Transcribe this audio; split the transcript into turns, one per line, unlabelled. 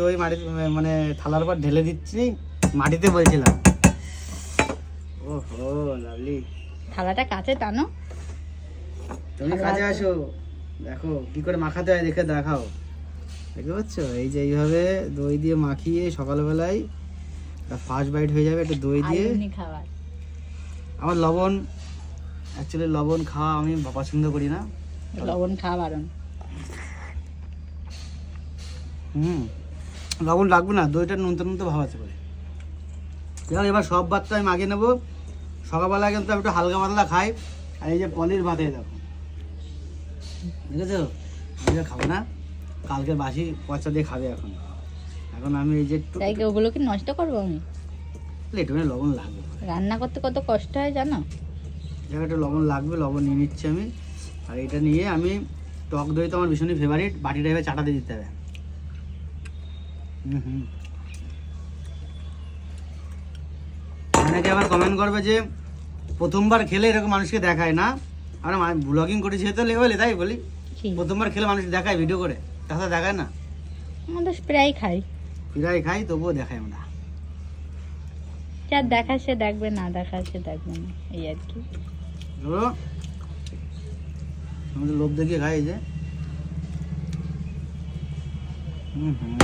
দই মাটি মানে থালার পর ঢেলে দিচ্ছি মাটিতে বলছিলাম। ও হো লাভলি
থালাটা কাছে টানো।
তুমি কাজে আসো। দেখো কি করে মাখাতে হয় দেখে দেখাও। দেখতে পাচ্ছ? এই যে এইভাবে দই দিয়ে মাখিয়ে সকালবেলায় ফার্স্ট বাইট হয়ে যাবে একটু দই দিয়ে।
খাবার।
আমার লবণ অ্যাকচুয়ালি লবণ খাওয়া আমি পছন্দ করি না।
লবণ খাওয়া বারণ।
হুম। লবণ লাগবে না দইটা নুনতে নুনতে ভাব আছে যাই এবার সব ভাতটা আমি মাখিয়ে নেব। সকালবেলা কিন্তু আমি একটু হালকা পাতলা খাই। আর এই যে পনির ভাত দেখো। বুঝেছ আমি খাব না। কালকে বাসি পচা দিয়ে খাবে এখন। এখন আমি এই যে
তাই ওগুলো কি নষ্ট করব আমি?
একটু লবণ লাগবে।
রান্না করতে কত কষ্ট হয় জানো?
জায়গায় একটু লবণ লাগবে লবণ নিয়ে নিচ্ছি আমি। আর এটা নিয়ে আমি টক দই তো আমার ভীষণই ফেভারিট বাটিটা এবার চাটাতে দিতে হবে। অনেকে আবার কমেন্ট করবে যে প্রথমবার খেলে এরকম মানুষকে দেখায় না। আমরা ব্লগিং করেছি তো লেভেলে তাই বলি? প্রথমবার খেলে মানুষ দেখায় ভিডিও করে তাছাড়া দেখায় না।
আমাদের প্রায় খাই।
ফিরাই খাই তবুও দেখাই আমরা।
যার দেখা সে দেখবে না দেখা সে দেখবে না এই আর কি।
ধরো আমাদের লোভ দেখিয়ে খাই যে। হুম হুম।